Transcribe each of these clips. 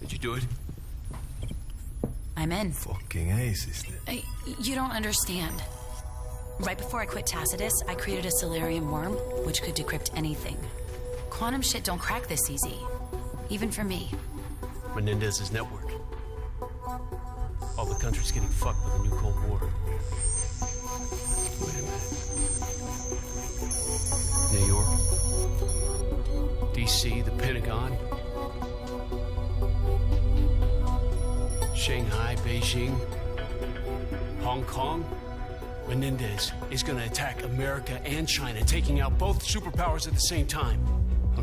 Did you do it? I'm in. Fucking ace, isn't it? I, you don't understand. Right before I quit Tacitus, I created a Solarium worm, which could decrypt anything. Quantum shit don't crack this easy. Even for me. Menendez's network. All the countries getting fucked with a new Cold War. Wait a minute. New York, D.C., the Pentagon, Shanghai, Beijing, Hong Kong. Menendez is going to attack America and China, taking out both superpowers at the same time. Huh.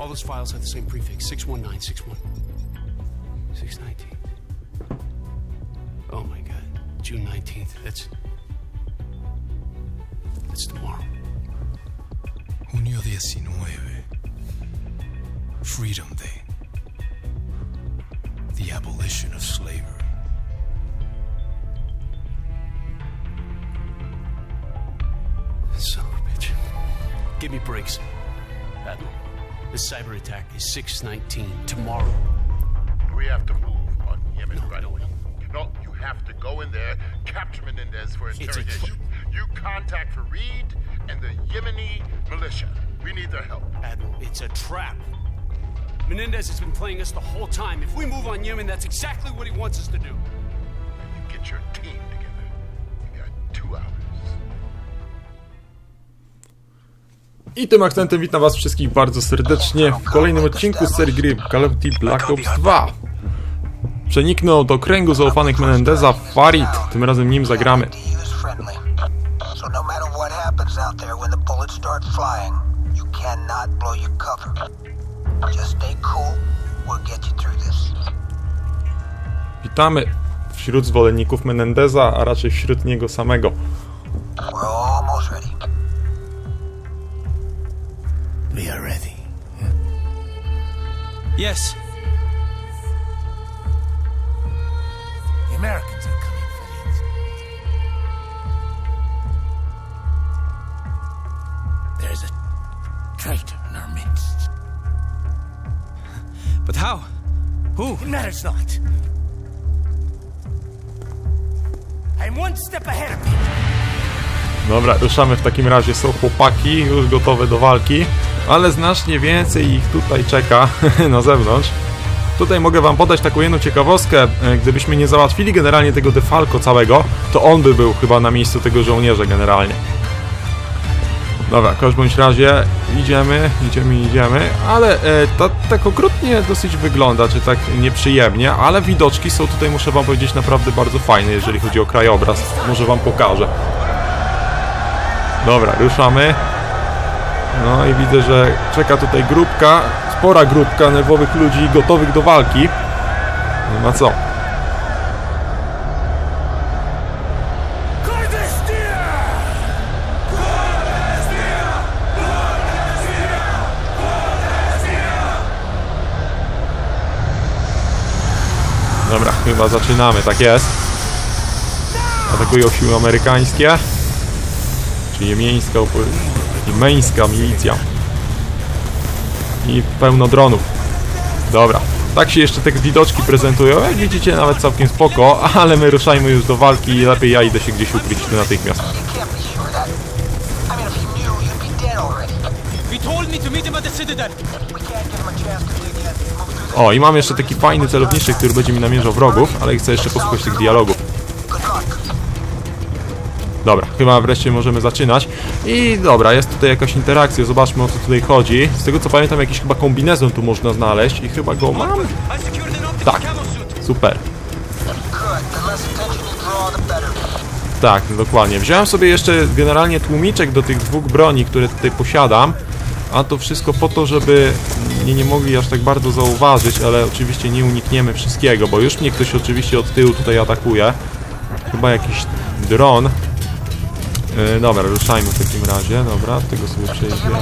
All those files have the same prefix 61961. 619. Oh my god. June 19th. That's. That's tomorrow. Junio 19. Freedom Day. The abolition of slavery. Son of a bitch. Give me breaks. Admiral, this cyber attack is 619 tomorrow. We have to move on Yemen No, right no, away. no. No, you have to go in there, capture Menendez for a interrogation. You, you contact Fareed and the Yemeni militia. We need their help. Admiral, it's a trap. Menendez has been playing us the whole time. If we move on Yemen, that's exactly what he wants us to do. You get your team together. You got two hours. I tym akcentem witam was wszystkich bardzo serdecznie w kolejnym odcinku z serii gry Call of Duty Black Ops 2. Przeniknął do kręgu zaufanych Menendeza Farid, tym razem nim zagramy. no matter what happens out there when the bullets start flying, you cannot blow your cover. Just stay cool. We'll get you through this. Witamy wśród zwolenników Menendeza, a raczej wśród niego samego. We're almost ready. We are ready. Yes. Who? It matters not. Dobra, ruszamy w takim razie. Są chłopaki już gotowe do walki, ale znacznie więcej ich tutaj czeka na zewnątrz. Tutaj mogę wam podać taką jedną ciekawostkę. E, Gdybyśmy nie załatwili generalnie tego defalco całego, to on by był chyba na miejscu tego żołnierza generalnie. Dobra, w każdym razie idziemy, idziemy, idziemy, ale e, to tak okrutnie dosyć wygląda, czy tak nieprzyjemnie, ale widoczki są tutaj, muszę wam powiedzieć, naprawdę bardzo fajne, jeżeli chodzi o krajobraz. Może wam pokażę. Dobra, ruszamy. No i widzę, że czeka tutaj grupka, spora grupka nerwowych ludzi gotowych do walki. Nie ma co. Dobra, chyba zaczynamy, tak jest. Atakują siły amerykańskie. Czy jemieńska opo- jemeńska milicja. I pełno dronów. Dobra. Tak się jeszcze te widoczki prezentują. Jak widzicie, nawet całkiem spoko, ale my ruszajmy już do walki i lepiej ja idę się gdzieś ukryć tu natychmiast. He told me to meet him at the Citadel. We can't give him a chance to dig O, i mam jeszcze taki fajny celowniczek, który będzie mi namierzał wrogów, ale chcę jeszcze posłuchać tych dialogów. Dobra, chyba wreszcie możemy zaczynać. I dobra, jest tutaj jakaś interakcja, zobaczmy o co tutaj chodzi. Z tego co pamiętam, jakiś chyba kombinezon tu można znaleźć i chyba go mam. Tak, super. Tak, dokładnie. Wziąłem sobie jeszcze generalnie tłumiczek do tych dwóch broni, które tutaj posiadam. A to wszystko po to, żeby mnie nie mogli aż tak bardzo zauważyć, ale oczywiście nie unikniemy wszystkiego, bo już mnie ktoś oczywiście od tyłu tutaj atakuje. Chyba jakiś dron. Yy, dobra, ruszajmy w takim razie. Dobra, tego sobie przejdziemy.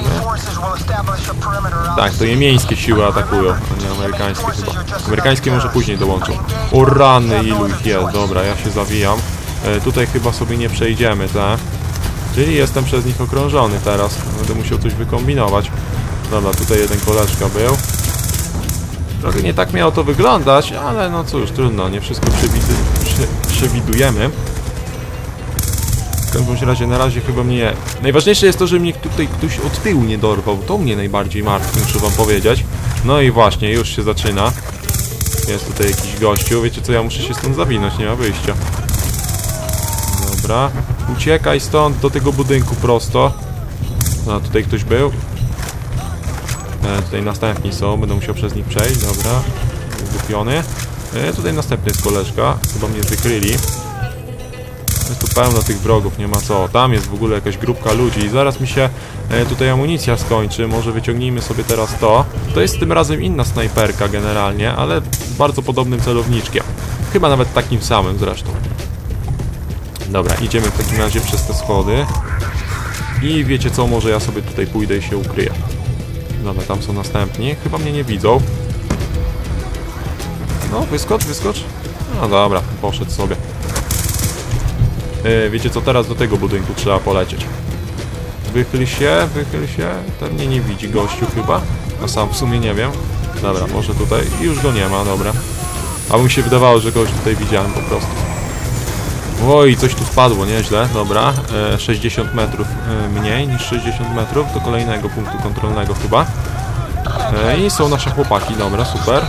Tak, to city. niemieńskie siły atakują, a nie amerykańskie chyba. Amerykańskie może później dołączą. O rany, ilu ich jest. Dobra, ja się zawijam. E, tutaj chyba sobie nie przejdziemy, tak? Czyli jestem przez nich okrążony teraz. Będę musiał coś wykombinować. Dobra, tutaj jeden koleżka był. Trochę nie tak miało to wyglądać, ale no cóż, trudno, nie wszystko przewidy, prze, przewidujemy. W każdym razie, na razie chyba mnie... Najważniejsze jest to, że mnie tutaj ktoś od tyłu nie dorwał. To mnie najbardziej martwi, muszę wam powiedzieć. No i właśnie, już się zaczyna. Jest tutaj jakiś gościu. Wiecie co, ja muszę się stąd zawinąć, nie ma wyjścia. Dobra. Uciekaj stąd do tego budynku prosto. A, tutaj ktoś był. E, tutaj następni są, będę musiał przez nich przejść, dobra. Wypiony. E, tutaj następny jest koleżka. Chyba mnie wykryli. Jest tu pełno tych wrogów, nie ma co. Tam jest w ogóle jakaś grupka ludzi i zaraz mi się e, tutaj amunicja skończy. Może wyciągnijmy sobie teraz to. To jest tym razem inna snajperka generalnie, ale z bardzo podobnym celowniczkiem. Chyba nawet takim samym zresztą. Dobra, idziemy w takim razie przez te schody. I wiecie co, może ja sobie tutaj pójdę i się ukryję. Dobra, tam są następni. Chyba mnie nie widzą. No, wyskocz, wyskocz. No dobra, poszedł sobie. Yy, wiecie co, teraz do tego budynku trzeba polecieć. Wychyl się, wychyl się. Ten mnie nie widzi gościu chyba. A sam w sumie nie wiem. Dobra, może tutaj. Już go nie ma, dobra. A mi się wydawało, że kogoś tutaj widziałem po prostu. Oj, coś tu spadło, nieźle, dobra. E, 60 metrów e, mniej niż 60 metrów do kolejnego punktu kontrolnego chyba. E, I są nasze chłopaki, dobra, super.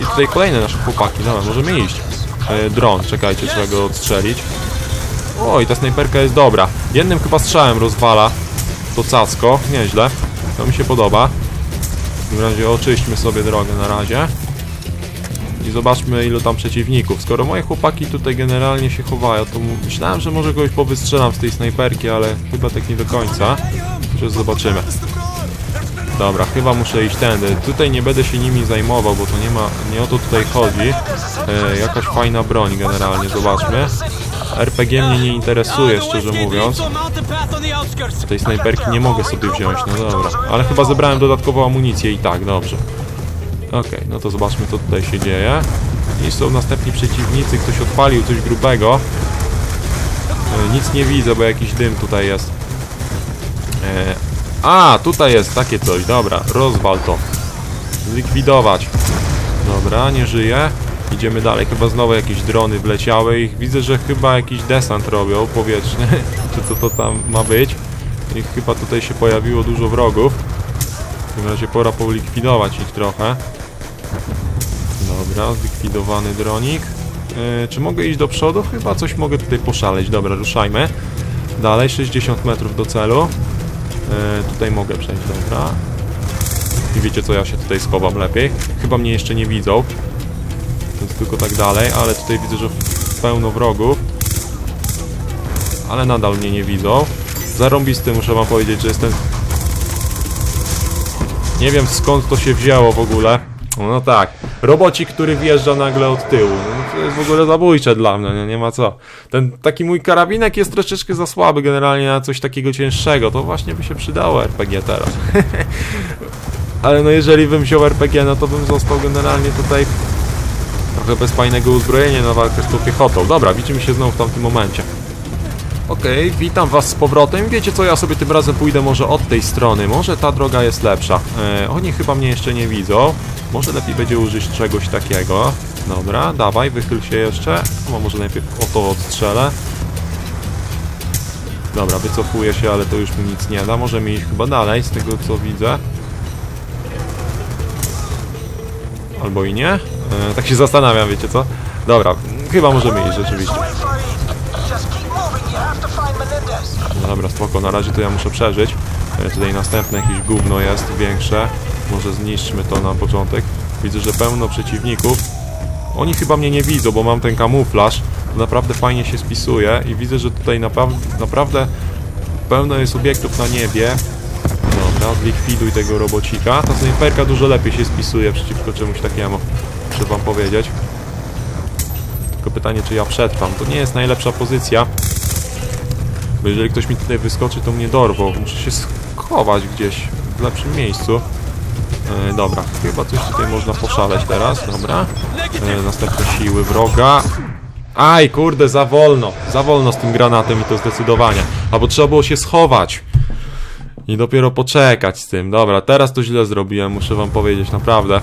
I tutaj kolejne nasze chłopaki, dobra, możemy iść. E, dron, czekajcie, trzeba go odstrzelić. Oj, ta snajperka jest dobra. Jednym chyba strzałem rozwala to cacko, nieźle. To mi się podoba. W takim razie oczyśćmy sobie drogę na razie. I zobaczmy ilu tam przeciwników. Skoro moje chłopaki tutaj generalnie się chowają, to myślałem, że może kogoś powystrzelam z tej snajperki, ale chyba tak nie do końca. Przecież zobaczymy. Dobra, chyba muszę iść tędy. Tutaj nie będę się nimi zajmował, bo to nie ma, nie o to tutaj chodzi. E, jakaś fajna broń generalnie, zobaczmy. RPG mnie nie interesuje, szczerze mówiąc. Tej snajperki nie mogę sobie wziąć, no dobra. Ale chyba zebrałem dodatkową amunicję i tak, dobrze. Okej, no to zobaczmy co tutaj się dzieje. I są następni przeciwnicy, ktoś odpalił coś grubego. E, nic nie widzę, bo jakiś dym tutaj jest. E, a, tutaj jest takie coś, dobra, rozwal to. Zlikwidować. Dobra, nie żyje. Idziemy dalej, chyba znowu jakieś drony wleciały i widzę, że chyba jakiś desant robią powietrzny, czy co to tam ma być. I chyba tutaj się pojawiło dużo wrogów. Takim razie pora polikwidować ich trochę. Dobra, zlikwidowany dronik. Yy, czy mogę iść do przodu? Chyba coś mogę tutaj poszaleć. Dobra, ruszajmy. Dalej, 60 metrów do celu. Yy, tutaj mogę przejść, dobra. I wiecie co, ja się tutaj schowam lepiej. Chyba mnie jeszcze nie widzą. Więc tylko tak dalej, ale tutaj widzę, że pełno wrogów. Ale nadal mnie nie widzą. Zarąbisty muszę wam powiedzieć, że jestem nie wiem skąd to się wzięło w ogóle. No tak, robocik, który wjeżdża nagle od tyłu. No, to jest w ogóle zabójcze dla mnie, nie, nie ma co. Ten taki mój karabinek jest troszeczkę za słaby generalnie na coś takiego cięższego. To właśnie by się przydało RPG teraz. Ale no jeżeli bym wziął RPG, no to bym został generalnie tutaj trochę bez fajnego uzbrojenia na walkę z tą piechotą. Dobra, widzimy się znowu w tamtym momencie. Okej, witam was z powrotem. Wiecie co, ja sobie tym razem pójdę może od tej strony. Może ta droga jest lepsza. E, oni chyba mnie jeszcze nie widzą. Może lepiej będzie użyć czegoś takiego. Dobra, dawaj, wychyl się jeszcze. No, może najpierw o to odstrzelę. Dobra, wycofuję się, ale to już mu nic nie da. Możemy iść chyba dalej, z tego co widzę. Albo i nie. E, tak się zastanawiam, wiecie co? Dobra, chyba możemy iść rzeczywiście. Wait for it. Just keep moving. You have to find Menendez. No dobra, spoko, na razie to ja muszę przeżyć. E, Tutaj następne jakieś gówno jest, większe. Może zniszczmy to na początek. Widzę, że pełno przeciwników. Oni chyba mnie nie widzą, bo mam ten kamuflaż. To naprawdę fajnie się spisuje i widzę, że tutaj naprawdę, pełno jest obiektów na niebie. Dobra, zlikwiduj tego robocika. Ta snajperka dużo lepiej się spisuje przeciwko czemuś takiemu. Muszę wam powiedzieć. Tylko pytanie, czy ja przetrwam. To nie jest najlepsza pozycja. Bo jeżeli ktoś mi tutaj wyskoczy, to mnie dorwą. Muszę się schować gdzieś w lepszym miejscu. E, dobra, chyba coś tutaj można poszaleć teraz, dobra. E, następne siły wroga. Aj, kurde, za wolno. Za wolno z tym granatem i to zdecydowanie. Albo trzeba było się schować. I dopiero poczekać z tym. Dobra, teraz to źle zrobiłem, muszę wam powiedzieć, naprawdę.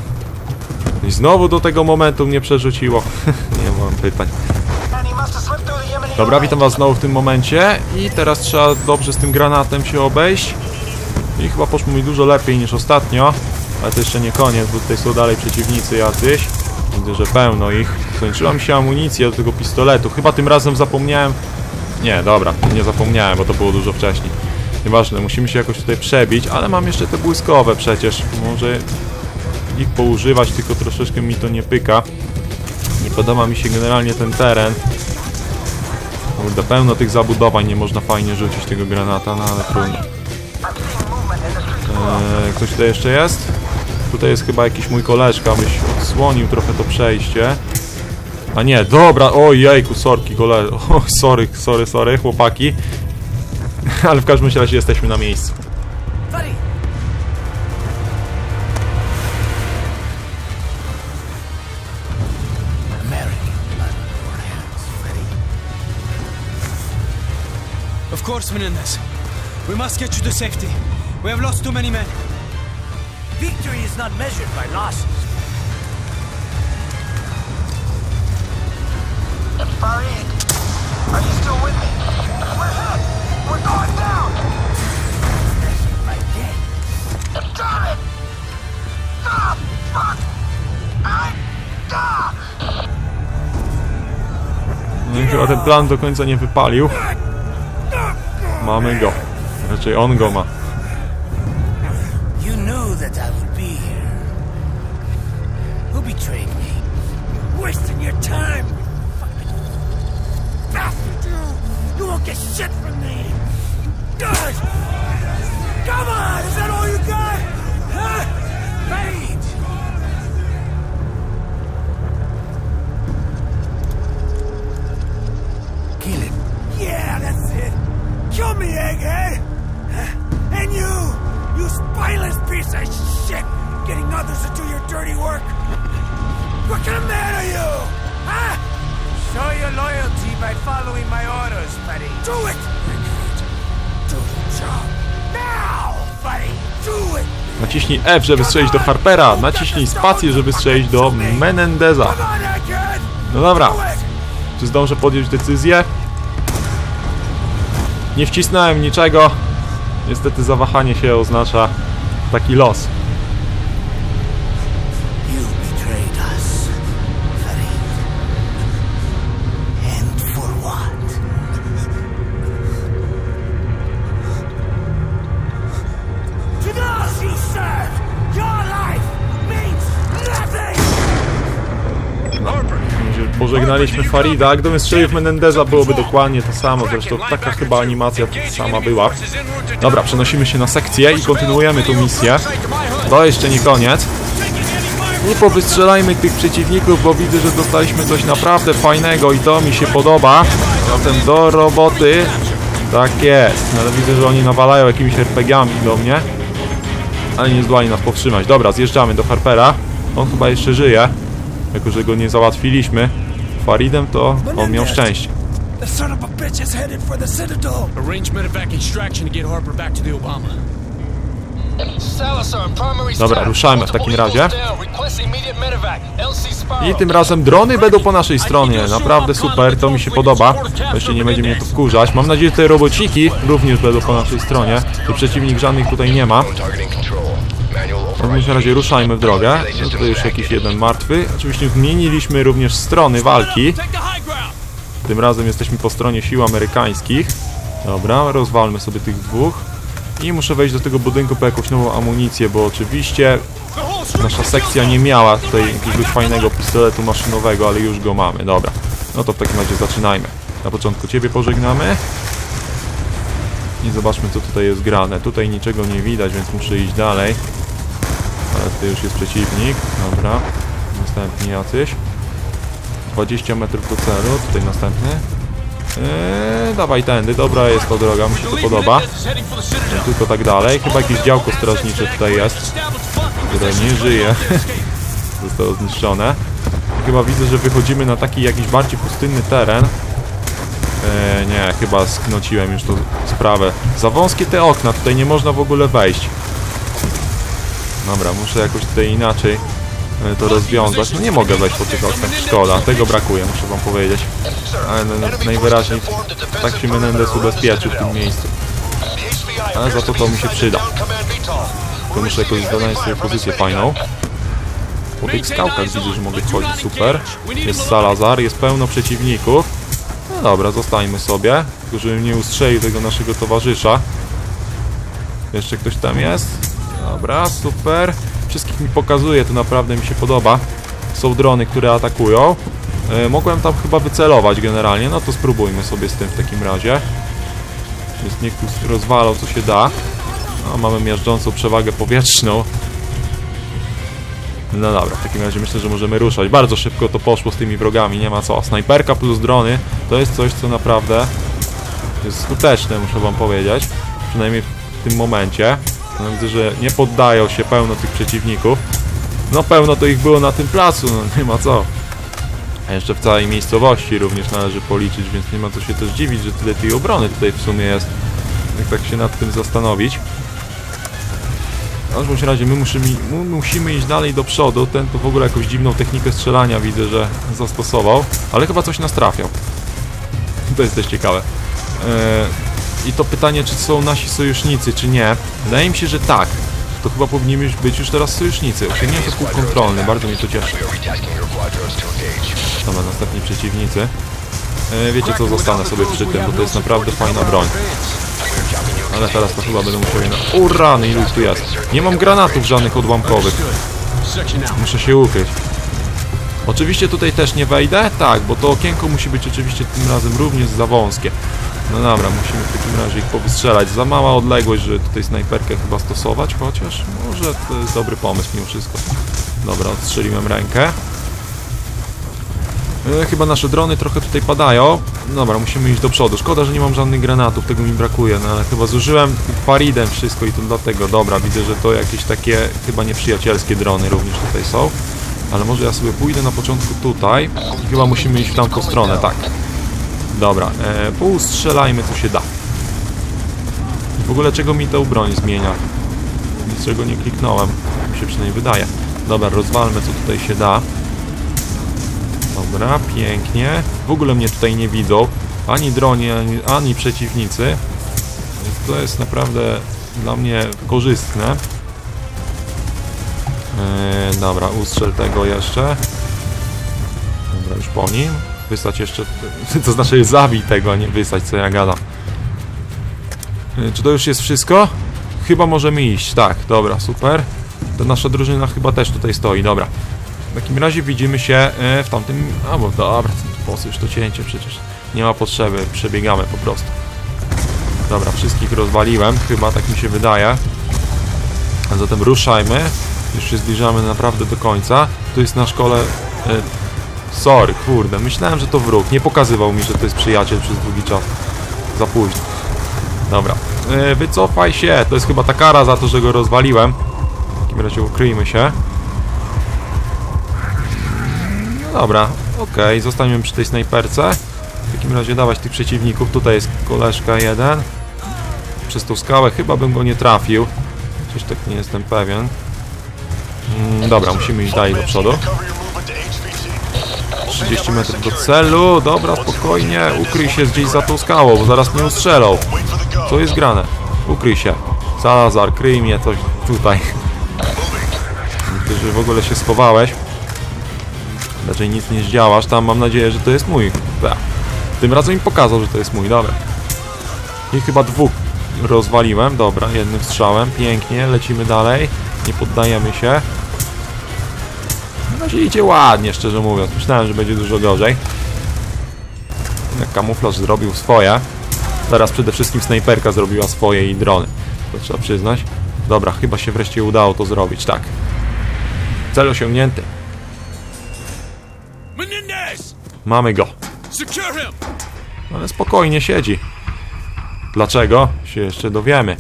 I znowu do tego momentu mnie przerzuciło. nie mam pytań. Dobra, witam was znowu w tym momencie i teraz trzeba dobrze z tym granatem się obejść. I chyba poszło mi dużo lepiej niż ostatnio, ale to jeszcze nie koniec, bo tutaj są dalej przeciwnicy jacyś. Widzę, że pełno ich. Skończyła mi się amunicja do tego pistoletu. Chyba tym razem zapomniałem... Nie, dobra, nie zapomniałem, bo to było dużo wcześniej. Nieważne, musimy się jakoś tutaj przebić, ale mam jeszcze te błyskowe przecież. Może ich poużywać, tylko troszeczkę mi to nie pyka. Nie podoba mi się generalnie ten teren. Kurde, pełno tych zabudowań, nie można fajnie rzucić tego granata, no ale trudno. Eee, ktoś tutaj jeszcze jest? Tutaj jest chyba jakiś mój koleżka, byś odsłonił trochę to przejście. A nie, dobra, ojejku, sorki kole... O, sorry, sorry, sorry, chłopaki. Ale w każdym razie jesteśmy na miejscu. Of course, Menendez. We must get you to safety. We have lost too many men. Victory is not measured by losses. Farid, are you still with me? We're hit! We're going down! My dead. Damn it! Ah, fuck! I... Ah! No i chyba ten plan do końca nie wypalił. Mamy go. Raczej on go ma. Naciśnij F, żeby strzelić do Harpera. Naciśnij spację, żeby strzelić do Menendeza. No dobra. Czy zdążę podjąć decyzję? Nie wcisnąłem niczego. Niestety zawahanie się oznacza taki los. Pożegnaliśmy Farida. Gdybym strzelił w Menendeza, byłoby dokładnie to samo. Zresztą taka chyba animacja sama była. Dobra, przenosimy się na sekcję i kontynuujemy tą misję. To jeszcze nie koniec. I powystrzelajmy tych przeciwników, bo widzę, że dostaliśmy coś naprawdę fajnego i to mi się podoba. Zatem do roboty. Tak jest. No, Ale widzę, że oni nawalają jakimiś RPG-ami do mnie. Ale nie zdołali nas powstrzymać. Dobra, zjeżdżamy do Harpera. On chyba jeszcze żyje. Jako, że go nie załatwiliśmy. Faridem to on miał szczęście. The son of a bitch is headed for the Citadel! Arrange medevac extraction to get Harper back to the Obama. Dobra, ruszamy w takim razie. I tym razem drony będą po naszej stronie. Naprawdę super, to mi się podoba. Jeszcze nie będzie mnie to wkurzać. Mam nadzieję, że te robociki również będą po naszej stronie. Tu przeciwnik żadnych tutaj nie ma. W każdym razie ruszajmy w drogę. No tutaj już jakiś jeden martwy. Oczywiście zmieniliśmy również strony walki. Tym razem jesteśmy po stronie sił amerykańskich. Dobra, rozwalmy sobie tych dwóch. I muszę wejść do tego budynku po jakąś nową amunicję, bo oczywiście nasza sekcja nie miała tutaj jakiegoś fajnego pistoletu maszynowego, ale już go mamy. Dobra, no to w takim razie zaczynajmy. Na początku Ciebie pożegnamy. I zobaczmy co tutaj jest grane. Tutaj niczego nie widać, więc muszę iść dalej. Ale tutaj już jest przeciwnik. Dobra, następni jacyś. 20 metrów do celu, tutaj następny. Eee, dawaj tędy, dobra jest to droga, mi się to podoba. Tylko tak dalej. Chyba jakieś działko strażnicze tutaj jest, które nie żyje. Zostało zniszczone. Chyba widzę, że wychodzimy na taki jakiś bardziej pustynny teren. Eee, nie, chyba sknociłem już tą sprawę. Za wąskie te okna, tutaj nie można w ogóle wejść. Dobra, muszę jakoś tutaj inaczej e, to rozwiązać. No nie mogę wejść po tych oknach, szkoda, tego brakuje, muszę wam powiedzieć. Ale no, najwyraźniej tak się Menendez ubezpieczył w tym miejscu. Ale za to to mi się przyda. To muszę jakoś znaleźć sobie pozycję fajną. Po tych skałkach widzę, że mogę chodzić, super. Jest Salazar, jest pełno przeciwników. No dobra, zostańmy sobie. Tylko żebym nie ustrzelił tego naszego towarzysza. Jeszcze ktoś tam jest? Dobra, super. Wszystkich mi pokazuje, to naprawdę mi się podoba. Są drony, które atakują. E, mogłem tam chyba wycelować generalnie, no to spróbujmy sobie z tym w takim razie. Więc niech tu rozwalał co się da. No, mamy miażdżącą przewagę powietrzną. No dobra, w takim razie myślę, że możemy ruszać. Bardzo szybko to poszło z tymi wrogami, nie ma co. Snajperka plus drony to jest coś, co naprawdę jest skuteczne, muszę wam powiedzieć. Przynajmniej w tym momencie. No, widzę, że nie poddają się pełno tych przeciwników. No pełno to ich było na tym placu, no nie ma co. A jeszcze w całej miejscowości również należy policzyć, więc nie ma co się też dziwić, że tyle tej obrony tutaj w sumie jest. Jak tak się nad tym zastanowić. W każdym razie my musimy, my musimy iść dalej do przodu. Ten to w ogóle jakąś dziwną technikę strzelania widzę, że zastosował. Ale chyba coś nas trafiał. To jest też ciekawe. Eee, I to pytanie, czy są nasi sojusznicy, czy nie. Wydaje mi się, że tak. To chyba powinni być już teraz sojusznicy. Osiągnięto punkt kontrolny, bardzo mnie to cieszy. Dobra, następni przeciwnicy. Eee, wiecie co, zostanę sobie przy tym, bo to jest naprawdę fajna broń. Ale teraz to chyba będę musiał na... O ilu tu jest. Nie mam granatów żadnych odłamkowych. Muszę się ukryć. Oczywiście tutaj też nie wejdę? Tak, bo to okienko musi być oczywiście tym razem również za wąskie. No dobra, musimy w takim razie ich powystrzelać. Za mała odległość, żeby tutaj snajperkę chyba stosować, chociaż może to jest dobry pomysł mimo wszystko. Dobra, odstrzeliłem rękę. E, chyba nasze drony trochę tutaj padają. Dobra, musimy iść do przodu. Szkoda, że nie mam żadnych granatów, tego mi brakuje, no ale chyba zużyłem paridem wszystko i to dlatego. Dobra, widzę, że to jakieś takie chyba nieprzyjacielskie drony również tutaj są. Ale może ja sobie pójdę na początku tutaj i chyba musimy iść w tamtą stronę, tak. Dobra, e, poustrzelajmy co się da. W ogóle czego mi tę broń zmienia? Nic czego nie kliknąłem, mi się przynajmniej wydaje. Dobra, rozwalmy co tutaj się da. Dobra, pięknie. W ogóle mnie tutaj nie widzą. Ani droni, ani, ani przeciwnicy. Więc to jest naprawdę dla mnie korzystne. Eee, dobra, ustrzel tego jeszcze. Dobra, już po nim. Wysać jeszcze... To znaczy zabij tego, a nie wysać, co ja gadam. Eee, czy to już jest wszystko? Chyba możemy iść. Tak, dobra, super. To nasza drużyna chyba też tutaj stoi, dobra. W takim razie widzimy się e, w tamtym... A, bo dobra, po co już to cięcie przecież. Nie ma potrzeby, przebiegamy po prostu. Dobra, wszystkich rozwaliłem, chyba tak mi się wydaje. A zatem ruszajmy. Już się zbliżamy naprawdę do końca. Tu jest na szkole... Sorry, kurde, myślałem, że to wróg. Nie pokazywał mi, że to jest przyjaciel przez długi czas. Za późno. Dobra. E, wycofaj się! To jest chyba ta kara za to, że go rozwaliłem. W takim razie ukryjmy się. No dobra, okej, zostańmy przy tej snajperce. W takim razie dawać tych przeciwników. Tutaj jest koleżka jeden. Przez tą skałę chyba bym go nie trafił. Coś tak nie jestem pewien. Mm, dobra, musimy iść dalej do przodu. 30 metrów do celu. Dobra, spokojnie. Ukryj się gdzieś za tą skałą, bo zaraz mnie ustrzelą. Co jest grane? Ukryj się. Salazar, kryj mnie coś tutaj. Widzę, że w ogóle się schowałeś. Raczej nic nie zdziałasz. Tam mam nadzieję, że to jest mój. Da. Tym razem mi pokazał, że to jest mój. Dobra. I chyba dwóch rozwaliłem. Dobra, jednym strzałem. Pięknie, lecimy dalej. Nie poddajemy się. Idzie ładnie, szczerze mówiąc. Myślałem, że będzie dużo gorzej. Kamuflaż zrobił swoje. Teraz przede wszystkim snajperka zrobiła swoje i drony. To trzeba przyznać. Dobra, chyba się wreszcie udało to zrobić, tak. Cel osiągnięty. Mamy go. Ale spokojnie siedzi. Dlaczego? Się jeszcze dowiemy.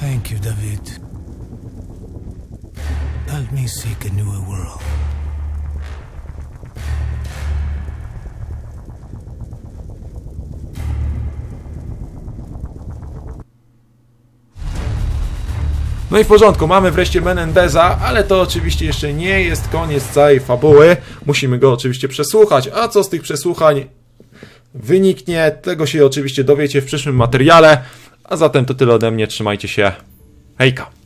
Thank you, David. Me seek a newer world. No i w porządku, mamy wreszcie Menendeza, ale to oczywiście jeszcze nie jest koniec całej fabuły. Musimy go oczywiście przesłuchać, a co z tych przesłuchań wyniknie, tego się oczywiście dowiecie w przyszłym materiale. A zatem to tyle ode mnie, trzymajcie się. Hejka!